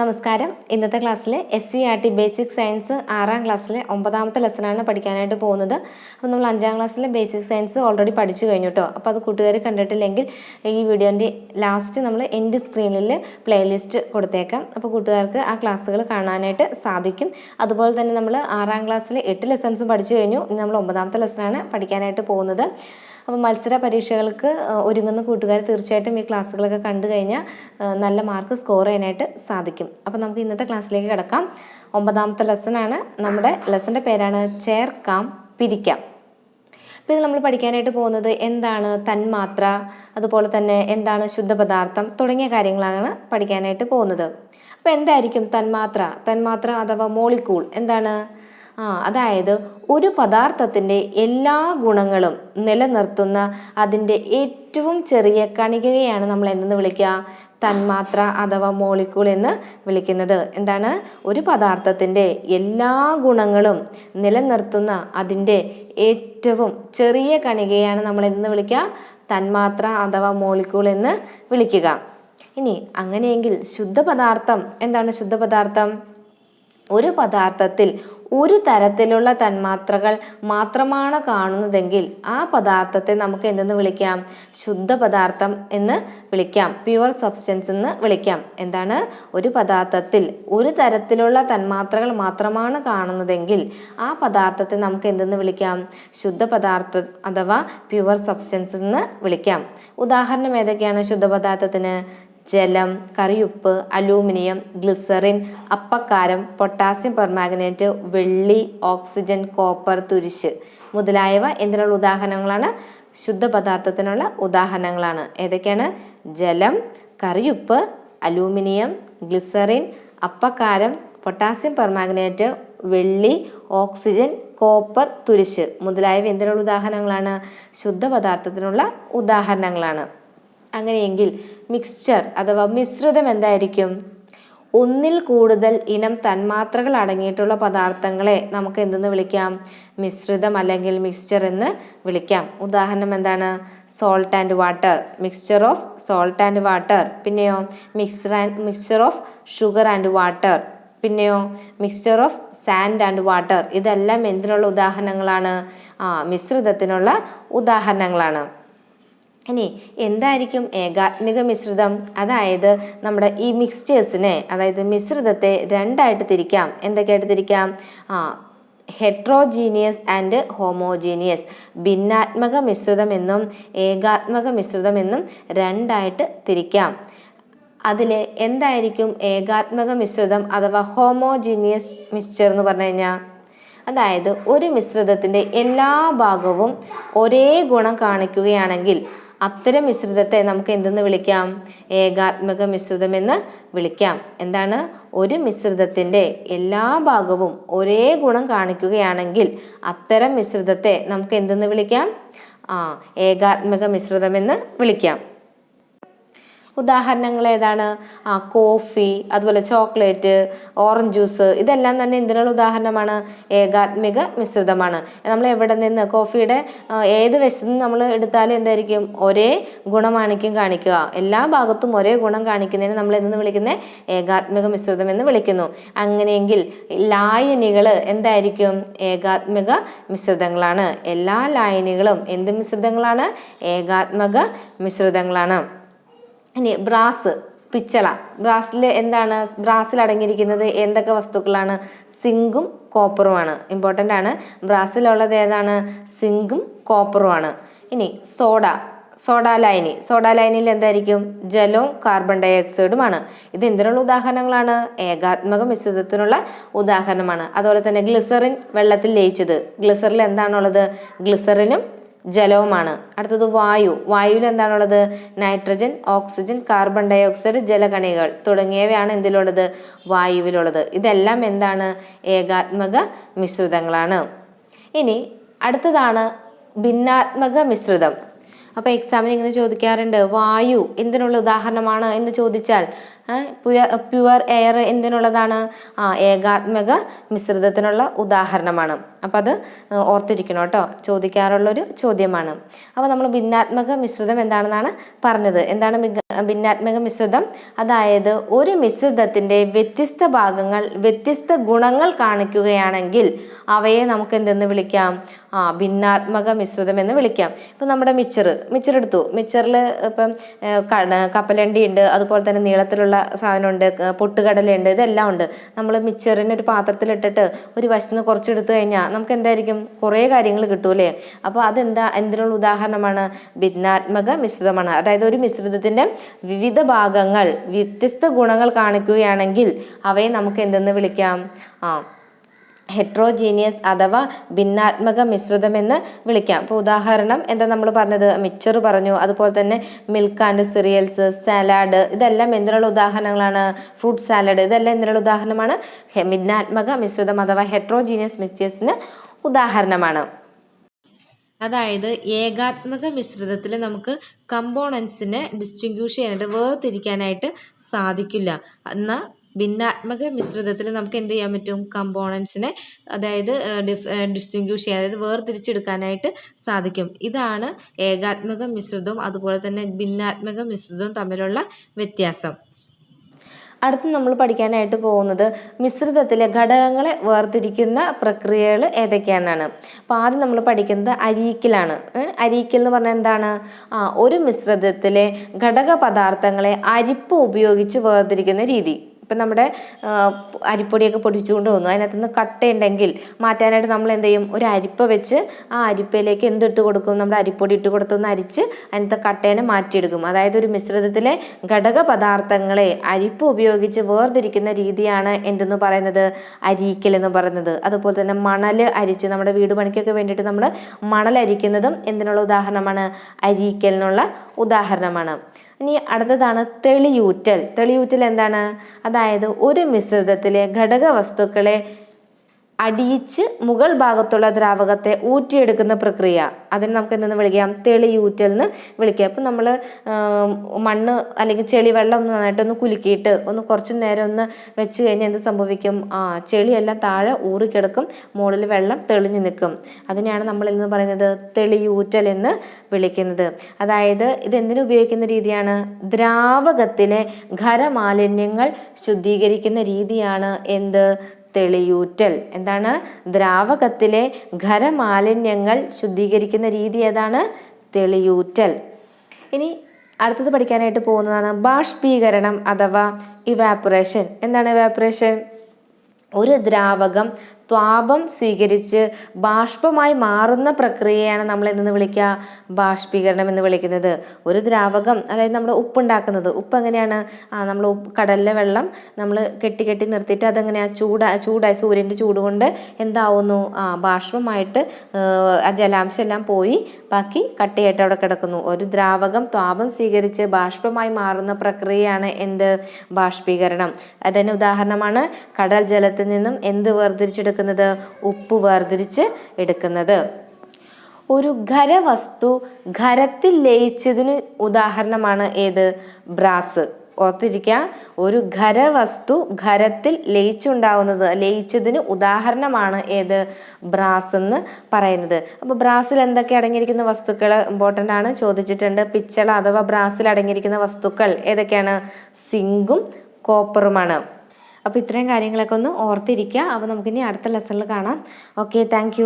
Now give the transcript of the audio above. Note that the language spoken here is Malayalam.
നമസ്കാരം. ഇന്നത്തെ ക്ലാസ്സിൽ S C R T basic science ആറാം ക്ലാസ്സിലെ ഒമ്പതാമത്തെ ലെസനാണ് പഠിക്കാനായിട്ട് പോകുന്നത്. അപ്പോൾ നമ്മൾ അഞ്ചാം ക്ലാസ്സിലെ ബേസിക് സയൻസ് ഓൾറെഡി പഠിച്ചു കഴിഞ്ഞു കേട്ടോ അപ്പോൾ അത് കൂട്ടുകാർ കണ്ടിട്ടില്ലെങ്കിൽ ഈ വീഡിയോന്റെ ലാസ്റ്റ് നമ്മൾ എൻഡ് സ്ക്രീനിൽ പ്ലേലിസ്റ്റ് കൊടുത്തേക്കാം. അപ്പോൾ കൂട്ടുകാർക്ക് ആ ക്ലാസ്സുകൾ കാണാനായിട്ട് സാധിക്കും. അതുപോലെ തന്നെ നമ്മൾ ആറാം ക്ലാസ്സിലെ എട്ട് ലെസൺസും പഠിച്ചു കഴിഞ്ഞു. നമ്മൾ ഒമ്പതാമത്തെ ലെസനാണ് പഠിക്കാനായിട്ട് പോകുന്നത്. അപ്പോൾ മത്സര പരീക്ഷകൾക്ക് ഒരുങ്ങുന്ന കൂട്ടുകാർ തീർച്ചയായിട്ടും ഈ ക്ലാസ്സുകളൊക്കെ കണ്ടു കഴിഞ്ഞാൽ നല്ല മാർക്ക് സ്കോർ ചെയ്യാനായിട്ട് സാധിക്കും. അപ്പോൾ നമുക്ക് ഇന്നത്തെ ക്ലാസ്സിലേക്ക് കിടക്കാം. ഒമ്പതാമത്തെ ലെസണാണ് നമ്മുടെ ലെസന്റെ പേരാണ് ചേർക്കാം പിരിക്കാം. അപ്പോൾ ഇത് നമ്മൾ പഠിക്കാനായിട്ട് പോകുന്നത് എന്താണ് തന്മാത്ര അതുപോലെ തന്നെ എന്താണ് ശുദ്ധപദാർത്ഥം തുടങ്ങിയ കാര്യങ്ങളാണ് പഠിക്കാനായിട്ട് പോകുന്നത്. അപ്പോൾ എന്തായിരിക്കും തന്മാത്ര? തന്മാത്ര അഥവാ മോളിക്കൂൾ എന്താണ്? ആ അതായത് ഒരു പദാർത്ഥത്തിന്റെ എല്ലാ ഗുണങ്ങളും നിലനിർത്തുന്ന അതിന്റെ ഏറ്റവും ചെറിയ കണികയാണ് നമ്മൾ എന്തെന്ന് വിളിക്കുക? തന്മാത്ര അഥവാ മോളിക്കൂൾ എന്ന് വിളിക്കുന്നത്. എന്താണ്? ഒരു പദാർത്ഥത്തിന്റെ എല്ലാ ഗുണങ്ങളും നിലനിർത്തുന്ന അതിന്റെ ഏറ്റവും ചെറിയ കണികയാണ് നമ്മൾ എന്തെന്ന് വിളിക്കുക? തന്മാത്ര അഥവാ മോളിക്കൂൾ എന്ന് വിളിക്കുക. ഇനി അങ്ങനെയെങ്കിൽ ശുദ്ധപദാർത്ഥം എന്താണ് ശുദ്ധപദാർത്ഥം ഒരു പദാർത്ഥത്തിൽ ഒരു തരത്തിലുള്ള തന്മാത്രകൾ മാത്രമാണ് കാണുന്നതെങ്കിൽ ആ പദാർത്ഥത്തെ നമുക്ക് എന്തെന്ന് വിളിക്കാം? ശുദ്ധ പദാർത്ഥം എന്ന് വിളിക്കാം. പ്യുവർ സബ്സ്റ്റൻസ് എന്ന് വിളിക്കാം. എന്താണ്? ഒരു പദാർത്ഥത്തിൽ ഒരു തരത്തിലുള്ള തന്മാത്രകൾ മാത്രമാണ് കാണുന്നതെങ്കിൽ ആ പദാർത്ഥത്തെ നമുക്ക് എന്തെന്ന് വിളിക്കാം? ശുദ്ധ പദാർത്ഥ അഥവാ പ്യുവർ സബ്സ്റ്റൻസ് എന്ന് വിളിക്കാം. ഉദാഹരണം ഏതൊക്കെയാണ് ശുദ്ധപദാർത്ഥത്തിന് ജലം കറിയുപ്പ് അലൂമിനിയം ഗ്ലിസറിൻ അപ്പക്കാരം പൊട്ടാസ്യം പെർമാഗ്നേറ്റ് വെള്ളി ഓക്സിജൻ കോപ്പർ തുരിശ് മുതലായവ എന്തിനുള്ള ഉദാഹരണങ്ങളാണ്? ശുദ്ധപദാർത്ഥത്തിനുള്ള ഉദാഹരണങ്ങളാണ്. ഏതൊക്കെയാണ്? ജലം കറിയുപ്പ് അലൂമിനിയം ഗ്ലിസറിൻ അപ്പക്കാരം പൊട്ടാസ്യം പെർമാഗ്നേറ്റ് വെള്ളി ഓക്സിജൻ കോപ്പർ തുരിശ് മുതലായവ എന്തിനുള്ള ഉദാഹരണങ്ങളാണ്? ശുദ്ധപദാർത്ഥത്തിനുള്ള ഉദാഹരണങ്ങളാണ്. അങ്ങനെയെങ്കിൽ മിക്സ്ചർ അഥവാ മിശ്രിതം എന്തായിരിക്കും? ഒന്നിൽ കൂടുതൽ ഇനം തന്മാത്രകൾ അടങ്ങിയിട്ടുള്ള പദാർത്ഥങ്ങളെ നമുക്ക് എന്തെന്ന് വിളിക്കാം? മിശ്രിതം അല്ലെങ്കിൽ മിക്സ്ചർ എന്ന് വിളിക്കാം. ഉദാഹരണം എന്താണ്? Salt and water mixture of salt and water പിന്നെയോ mixer and mixture of sugar and water പിന്നെയോ mixture of sand and water ഇതെല്ലാം എന്തിനുള്ള ഉദാഹരണങ്ങളാണ്? മിശ്രിതത്തിനുള്ള ഉദാഹരണങ്ങളാണ്. ഇനി എന്തായിരിക്കും ഏകാത്മിക മിശ്രിതം? അതായത് നമ്മുടെ ഈ മിക്സ്ചേഴ്സിനെ അതായത് മിശ്രിതത്തെ രണ്ടായിട്ട് തിരിക്കാം. എന്തൊക്കെയായിട്ട് തിരിക്കാം? ആ ഹെട്രോജീനിയസ് ആൻഡ് ഹോമോജീനിയസ് ഭിന്നാത്മക മിശ്രിതം എന്നും ഏകാത്മക മിശ്രിതം എന്നും രണ്ടായിട്ട് തിരിക്കാം. അതിൽ എന്തായിരിക്കും ഏകാത്മക മിശ്രിതം അഥവാ ഹോമോജീനിയസ് മിക്സ്ചർ എന്ന് പറഞ്ഞു കഴിഞ്ഞാൽ അതായത് ഒരു മിശ്രിതത്തിന്റെ എല്ലാ ഭാഗവും ഒരേ ഗുണം കാണിക്കുകയാണെങ്കിൽ അത്തരം മിശ്രിതത്തെ നമുക്ക് എന്തെന്ന് വിളിക്കാം? ഏകാത്മക മിശ്രിതം എന്ന് വിളിക്കാം. എന്താണ്? ഒരു മിശ്രിതത്തിന്റെ എല്ലാ ഭാഗവും ഒരേ ഗുണം കാണിക്കുകയാണെങ്കിൽ അത്തരം മിശ്രിതത്തെ നമുക്ക് എന്തെന്ന് വിളിക്കാം? ആ ഏകാത്മക മിശ്രിതമെന്ന് വിളിക്കാം. ഉദാഹരണങ്ങൾ ഏതാണ്? ആ കോഫി അതുപോലെ ചോക്ലേറ്റ് ഓറഞ്ച് ജ്യൂസ് ഇതെല്ലാം തന്നെ എന്തിനുള്ള ഉദാഹരണമാണ്? ഏകാത്മിക മിശ്രിതമാണ്. നമ്മൾ എവിടെ നിന്ന് കോഫിയുടെ ഏത് വശത്ത് നമ്മൾ എടുത്താലും എന്തായിരിക്കും? ഒരേ ഗുണമാണിക്യം കാണിക്കുക. എല്ലാ ഭാഗത്തും ഒരേ ഗുണം കാണിക്കുന്നതിന് നമ്മൾ എന്തെന്ന് വിളിക്കുന്നത് ഏകാത്മിക മിശ്രിതം എന്ന് വിളിക്കുന്നു. അങ്ങനെയെങ്കിൽ ലായനികൾ എന്തായിരിക്കും? ഏകാത്മിക മിശ്രിതങ്ങളാണ്. എല്ലാ ലായനികളും എന്ത് മിശ്രിതങ്ങളാണ്? ഏകാത്മക മിശ്രിതങ്ങളാണ്. ഇനി ബ്രാസ് പിച്ചള. ബ്രാസിൽ എന്താണ്? ബ്രാസിൽ അടങ്ങിയിരിക്കുന്നത് എന്തൊക്കെ വസ്തുക്കളാണ്? സിങ്കും കോപ്പറുമാണ്. ഇമ്പോർട്ടന്റ് ആണ്. ബ്രാസിലുള്ളത് ഏതാണ്? സിങ്കും കോപ്പറുമാണ്. ഇനി സോഡ സോഡ ലൈനി സോഡ ലൈനിൽ എന്തായിരിക്കും? ജലവും കാർബൺ ഡൈ ഓക്സൈഡുമാണ് ഇത് എന്തിനുള്ള ഉദാഹരണങ്ങളാണ്? ഏകാത്മക മിശ്രിതത്തിനുള്ള ഉദാഹരണമാണ്. അതുപോലെ തന്നെ ഗ്ലിസറിൻ വെള്ളത്തിൽ ലയിച്ചത്. ഗ്ലിസറിൽ എന്താണുള്ളത്? ഗ്ലിസറിനും ജലവുമാണ്. അടുത്തത് വായു. വായുവിൽ എന്താണുള്ളത്? Nitrogen oxygen carbon dioxide ജലകണികൾ തുടങ്ങിയവയാണ് എന്തിലുള്ളത്? വായുവിലുള്ളത്. ഇതെല്ലാം എന്താണ്? ഏകാത്മക മിശ്രിതങ്ങളാണ്. ഇനി അടുത്തതാണ് ഭിന്നാത്മക മിശ്രിതം. അപ്പോൾ എക്സാമിന് ഇങ്ങനെ ചോദിക്കാറുണ്ട് വായു എന്തിനുള്ള ഉദാഹരണമാണ്? എന്ന് ചോദിച്ചാൽ പ്യുവർ എയർ എന്തിനുള്ളതാണ്? ആ ഏകാത്മക മിശ്രിതത്തിനുള്ള ഉദാഹരണമാണ്. അപ്പം അത് ഓർത്തിരിക്കണം കേട്ടോ. ചോദിക്കാറുള്ളൊരു ചോദ്യമാണ്. അപ്പോൾ നമ്മൾ ഭിന്നാത്മക മിശ്രിതം എന്താണെന്നാണ് പറഞ്ഞത്. എന്താണ് ഭിന്നാത്മക മിശ്രിതം? അതായത് ഒരു മിശ്രിതത്തിന്റെ വ്യത്യസ്ത ഭാഗങ്ങൾ വ്യത്യസ്ത ഗുണങ്ങൾ കാണിക്കുകയാണെങ്കിൽ അവയെ നമുക്ക് എന്തെന്ന് വിളിക്കാം? ആ ഭിന്നാത്മക മിശ്രിതം എന്ന് വിളിക്കാം. ഇപ്പം നമ്മുടെ മിച്ചർ മിച്ചർ എടുത്തു. മിച്ചറിൽ ഇപ്പം കപ്പലണ്ടി ഉണ്ട് അതുപോലെ തന്നെ നീളത്തിലുള്ള സാധനമുണ്ട് പൊട്ടുകടലുണ്ട് ഇതെല്ലാം ഉണ്ട്. നമ്മൾ മിച്ചറിനൊരു പാത്രത്തിലിട്ടിട്ട് ഒരു വശത്ത് കുറച്ചെടുത്തു കഴിഞ്ഞാൽ നമുക്ക് എന്തായിരിക്കും കുറേ കാര്യങ്ങൾ കിട്ടൂലേ അപ്പോൾ അതെന്താ? എന്തിനുള്ള ഉദാഹരണമാണ്? ഭിന്നാത്മക മിശ്രിതമാണ്. അതായത് ഒരു മിശ്രിതത്തിന്റെ വിവിധ ഭാഗങ്ങൾ വ്യത്യസ്ത ഗുണങ്ങൾ കാണിക്കുകയാണെങ്കിൽ അവയെ നമുക്ക് എന്തെന്ന് വിളിക്കാം? ആ ഹെട്രോജീനിയസ് അഥവാ ഭിന്നാത്മക മിശ്രിതമെന്ന് വിളിക്കാം. ഇപ്പോൾ ഉദാഹരണം എന്താ നമ്മൾ പറഞ്ഞത്? മിക്സർ പറഞ്ഞു. അതുപോലെ തന്നെ മിൽക്ക് ആൻഡ് സിറിയൽസ് സാലാഡ് ഇതെല്ലാം എന്തിനുള്ള ഉദാഹരണങ്ങളാണ്? ഫ്രൂട്ട് സാലഡ് ഇതെല്ലാം എന്തിനുള്ള ഉദാഹരണമാണ്? ഭിന്നാത്മക മിശ്രിതം അഥവാ ഹെട്രോജീനിയസ് മിക്സേഴ്സിന് ഉദാഹരണമാണ്. അതായത് ഏകാത്മക മിശ്രിതത്തിൽ നമുക്ക് കമ്പോണൻസിനെ ഡിസ്റ്റിങ്ക്യൂഷ് ചെയ്യാനായിട്ട് വേർതിരിക്കാനായിട്ട് സാധിക്കില്ല. എന്നാൽ ഭിന്നാത്മക മിശ്രിതത്തിൽ നമുക്ക് എന്ത് ചെയ്യാൻ പറ്റും? കമ്പോണൻസിനെ അതായത് ഡിസ്റ്റിങ്ക്യൂഷ് ചെയ്യാൻ അതായത് വേർതിരിച്ചെടുക്കാനായിട്ട് സാധിക്കും. ഇതാണ് ഏകാത്മക മിശ്രിതവും അതുപോലെ തന്നെ ഭിന്നാത്മക മിശ്രിതവും തമ്മിലുള്ള വ്യത്യാസം. അടുത്ത് നമ്മൾ പഠിക്കാനായിട്ട് പോകുന്നത് മിശ്രിതത്തിലെ ഘടകങ്ങളെ വേർതിരിക്കുന്ന പ്രക്രിയകൾ ഏതൊക്കെയാണെന്നാണ്. അപ്പോൾ ആദ്യം നമ്മൾ പഠിക്കുന്നത് അരിയിക്കലാണ് അരിയിക്കൽ എന്ന് പറഞ്ഞാൽ എന്താണ്? ആ ഒരു മിശ്രിതത്തിലെ ഘടക പദാർത്ഥങ്ങളെ അരിപ്പ് ഉപയോഗിച്ച് വേർതിരിക്കുന്ന രീതി. ഇപ്പം നമ്മുടെ അരിപ്പൊടിയൊക്കെ പൊടിച്ചുകൊണ്ട് വന്നു. അതിനകത്ത് നിന്ന് കട്ടയുണ്ടെങ്കിൽ മാറ്റാനായിട്ട് നമ്മൾ എന്ത് ചെയ്യും? ഒരു അരിപ്പ വെച്ച് ആ അരിപ്പയിലേക്ക് എന്തിട്ട് കൊടുക്കും? നമ്മുടെ അരിപ്പൊടി ഇട്ട് കൊടുത്തൊന്ന് അരിച്ച് അതിനകത്തെ കട്ടേനെ മാറ്റിയെടുക്കും. അതായത് ഒരു മിശ്രിതത്തിലെ ഘടക പദാർത്ഥങ്ങളെ അരിപ്പ് ഉപയോഗിച്ച് വേർതിരിക്കുന്ന രീതിയാണ് എന്തെന്ന് പറയുന്നത്? അരിക്കൽ എന്ന് പറയുന്നത്. അതുപോലെ തന്നെ മണൽ അരിച്ച് നമ്മുടെ വീട് പണിക്കൊക്കെ വേണ്ടിയിട്ട് നമ്മൾ മണൽ അരിക്കുന്നതും എന്തിനുള്ള ഉദാഹരണമാണ്? അരിക്കലിനുള്ള ഉദാഹരണമാണ്. ഇനി അടുത്തതാണ് തെളിയൂറ്റൽ. തെളിയൂറ്റൽ എന്താണ്? അതായത് ഒരു മിശ്രിതത്തിലെ ഘടക വസ്തുക്കളെ അടിയിച്ച് മുകൾ ഭാഗത്തുള്ള ദ്രാവകത്തെ ഊറ്റിയെടുക്കുന്ന പ്രക്രിയ. അതിന് നമുക്ക് എന്തെന്ന് വിളിക്കാം? തെളിയൂറ്റൽ എന്ന് വിളിക്കാം. അപ്പം നമ്മൾ മണ്ണ് അല്ലെങ്കിൽ ചെളി വെള്ളം ഒന്ന് നന്നായിട്ടൊന്ന് കുലുക്കിയിട്ട് ഒന്ന് കുറച്ച് നേരം ഒന്ന് വെച്ച് കഴിഞ്ഞാൽ എന്ത് സംഭവിക്കും? ആ ചെളിയെല്ലാം താഴെ ഊറിക്കിടക്കും. മുകളിൽ വെള്ളം തെളിഞ്ഞു നിൽക്കും. അതിനെയാണ് നമ്മൾ ഇന്ന് പറയുന്നത് തെളിയൂറ്റൽ എന്ന് വിളിക്കുന്നത്. അതായത് ഇത് എന്തിനു ഉപയോഗിക്കുന്ന രീതിയാണ്? ദ്രാവകത്തിലെ ഖരമാലിന്യങ്ങൾ ശുദ്ധീകരിക്കുന്ന രീതിയാണ്. എന്ത്? തെളിയൂറ്റൽ. എന്താണ്? ദ്രാവകത്തിലെ ഖരമാലിന്യങ്ങൾ ശുദ്ധീകരിക്കുന്ന രീതി ഏതാണ്? തെളിയൂറ്റൽ. ഇനി അടുത്തത് പഠിക്കാനായിട്ട് പോകുന്നതാണ് ബാഷ്പീകരണം അഥവാ ഇവാപ്പറേഷൻ എന്താണ് ഇവാപ്പറേഷൻ ഒരു ദ്രാവകം ത്വാപം സ്വീകരിച്ച് ബാഷ്പമായി മാറുന്ന പ്രക്രിയയാണ് നമ്മൾ എന്തെന്ന് വിളിക്കുക? ബാഷ്പീകരണം എന്ന് വിളിക്കുന്നത്. ഒരു ദ്രാവകം അതായത് നമ്മൾ ഉപ്പുണ്ടാക്കുന്നത്. ഉപ്പ് എങ്ങനെയാണ്? നമ്മൾ കടലിലെ വെള്ളം നമ്മൾ കെട്ടി കെട്ടി നിർത്തിയിട്ട് അതെങ്ങനെയാണ് ചൂട ചൂടായി സൂര്യന്റെ ചൂട് കൊണ്ട് എന്താവുന്നു? ആ ബാഷ്പമായിട്ട് ആ ജലാംശം എല്ലാം പോയി ബാക്കി കട്ടിയായിട്ട് അവിടെ കിടക്കുന്നു. ഒരു ദ്രാവകം ത്വാപം സ്വീകരിച്ച് ബാഷ്പമായി മാറുന്ന പ്രക്രിയയാണ് എന്ത്? ബാഷ്പീകരണം. അതിന് ഉദാഹരണമാണ്. കടൽ ജലത്തിൽ നിന്നും എന്ത് വേർതിരിച്ചെടുക്കുന്നത് ഉപ്പ് വേർതിരിച്ച് എടുക്കുന്നത്. ഒരു ഖരവസ്തു ഖരത്തിൽ ലയിച്ചതിന് ഉദാഹരണമാണ് ഏത്? ബ്രാസ്. ഓർത്തിരിക്കുക ഒരു ഖരവസ്തു ഖരത്തിൽ ലയിച്ചുണ്ടാവുന്നത് ലയിച്ചതിന് ഉദാഹരണമാണ് ഏത്? ബ്രാസ് എന്ന് പറയുന്നത്. അപ്പോൾ ബ്രാസിൽ എന്തൊക്കെ അടങ്ങിയിരിക്കുന്ന വസ്തുക്കൾ ഇമ്പോർട്ടന്റ് ആണ്? ചോദിച്ചിട്ടുണ്ട്. പിച്ചള അഥവാ ബ്രാസിൽ അടങ്ങിയിരിക്കുന്ന വസ്തുക്കൾ ഏതൊക്കെയാണ്? സിങ്കും കോപ്പറുമാണ്. അപ്പോൾ ഇത്രയും കാര്യങ്ങളൊക്കെ ഒന്ന് ഓർത്തിരിക്കുക. അപ്പോൾ നമുക്കിനി അടുത്ത ലെസണിൽ കാണാം. Okay thank